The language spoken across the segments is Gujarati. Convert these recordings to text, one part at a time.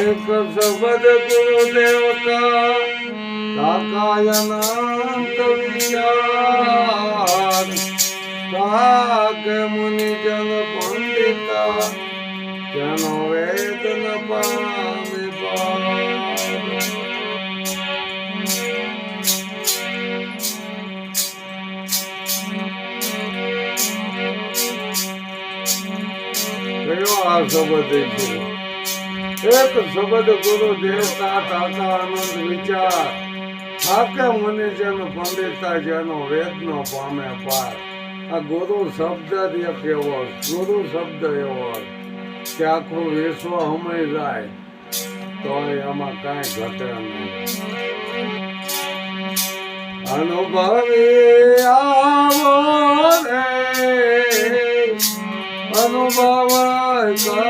એક શબ્દ ગુરુદેવ કા કાકાય અનંત વિચાર કાકે મુનિજન પંડિતા, જનો વેદ ન પામે. કયો આ શબ્દ છે એક સબદ ગુરુ દેવતા તાતા આનંદ વિચાર. થાકે મને જેનો પંડિતા જેનો વેદ નો પામે પાર. આ ગુરુ શબ્દ એક એવો ગુરુ શબ્દ એવો કે આખું વિશ્વ હમય જાય તો એમાં કાંઈ ઘટે નહીં. અનુભવી આવો અનુભવ કરવા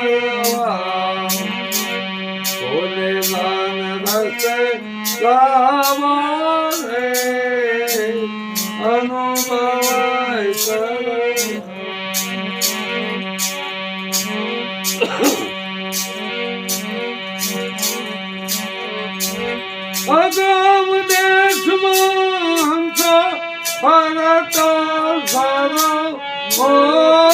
ભરત સરો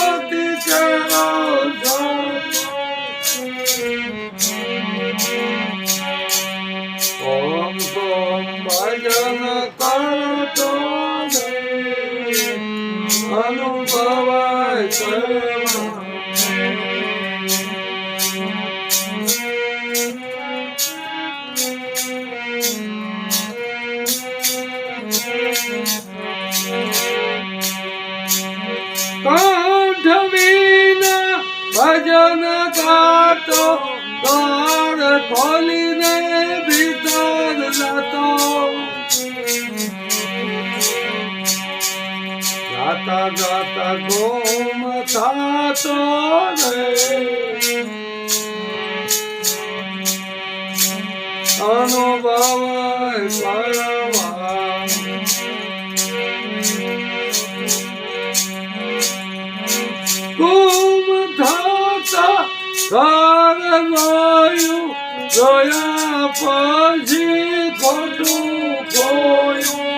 জন কাট দর কলিনে ভিতর লত গাতা গাতা গোম তোরে অনুভব পরমা કારવાયું જોયા પછી ખોટું ખોયું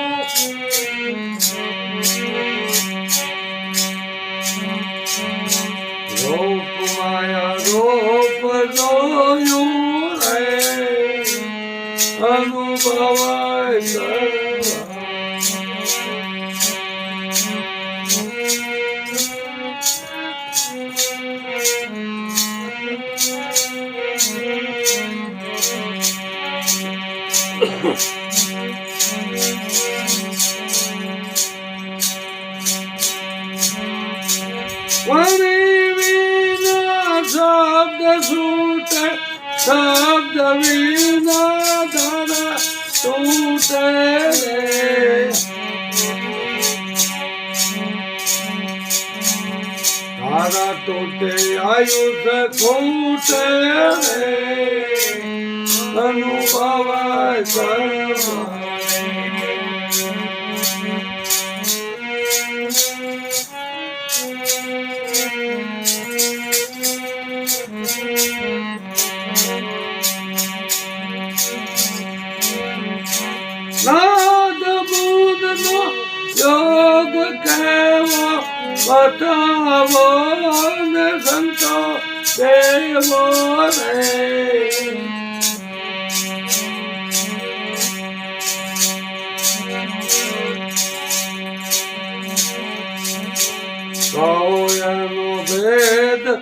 રૂપ માયા રૂપ જોયું રે. અનુભવાય શબ્દ છૂટે શબ્દ વિના ધર તૂટે રે તારા તૂટે આયુષ ખૂટે રે અનુભવાય કરવા નાદ બુદ્ધનો યોગ કેવો બતાવો ને સંતો દેવો રે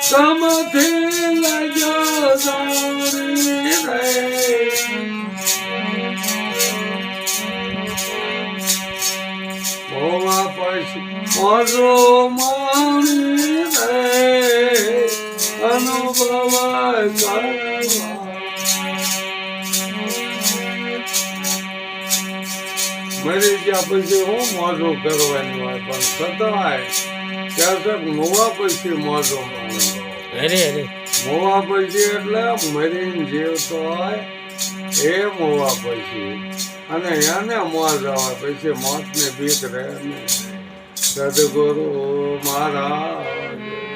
સમથી લજદારી રે હોવા પછી મરો માણી રે અનુભવાય મરી ગયા પછી હું મોઢું કરવાનું હોય પણ છતાંય ક્યારેક મોવા પછી મોઢું ન હોય. અરે અરે. મોવા પછી એટલે મરીને જીવતો હોય એ મોવા પછી અને એને મોજ આવે પછી મોતને બીક રહે નહીં. સદગુરુ મહારાજ.